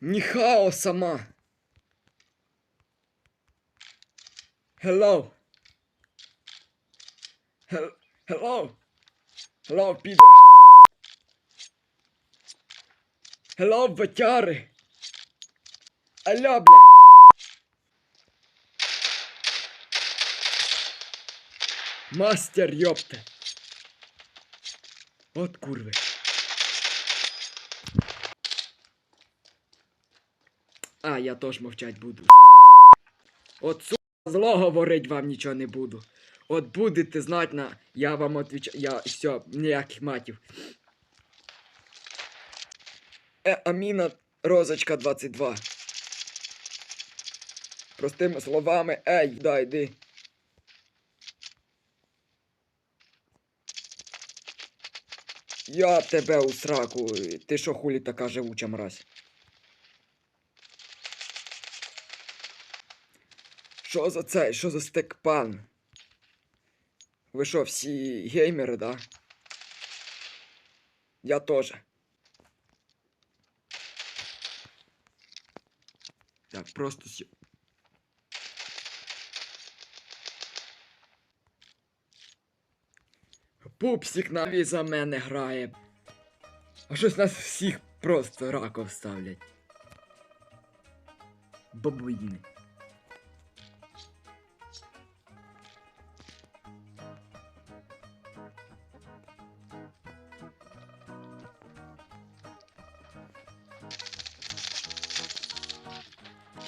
Ніхао сама. Hello. Hel- Hello. Hello, підер. Hello, батяри. Алло, бля. Мастер, ёпта. От курви. А, я теж мовчать буду. От сука, зло говорить вам нічого не буду. От будете знать на. Я вам отвечаю. Я все, ніяких матів. Е, Аміна Розочка 22. Простими словами, ей, дай йди. Я тебе у сраку. Ти що хулі така живуча мразь? Що за цей? Що за стекпан? Ви що, всі геймери, да? Я теж. Так, просто сі... Пупсик навіть за мене грає. А щось нас всіх просто раков ставлять. Бабуїни.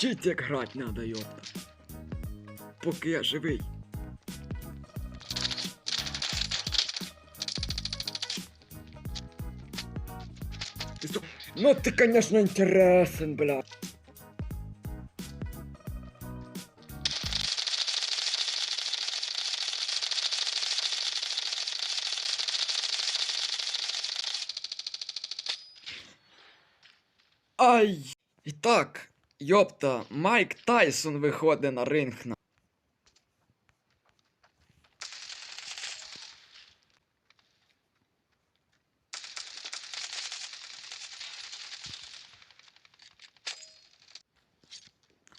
Вчить як грать надо, йопта. Поки я живий. Ну ты, конечно, интересен, бля. Ай! І так, йопта, Майк Тайсон виходить на ринг на.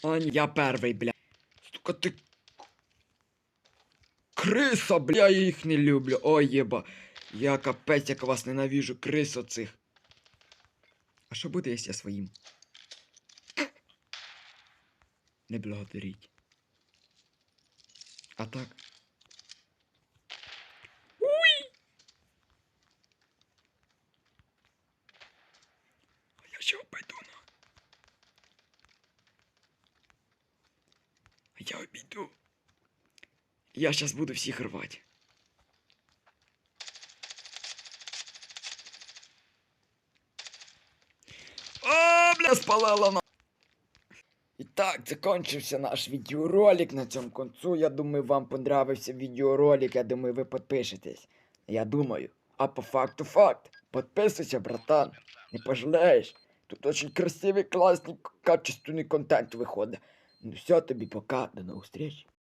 А ні, я перший, бля. Сука, ти... Криса, бля, я їх не люблю. Ой, єба. Я капець, як вас ненавіжу, крис оцих. А що буде, якщо я своїм? Не благодаріть. А так. Уй! А я чого пойду на? А я обійду. Я сейчас буду всіх рвати. О, бля, спалила на. І так, закінчився наш відеоролик на цьому концу. Я думаю, вам понравився відеоролик. Я думаю, ви підпишетесь. Я думаю. А по факту факт. Підписуйся, братан. Не пожалеєш. Тут очень красивий, класний, качественний контент виходить. Ну все, тобі пока. До нових зустріч.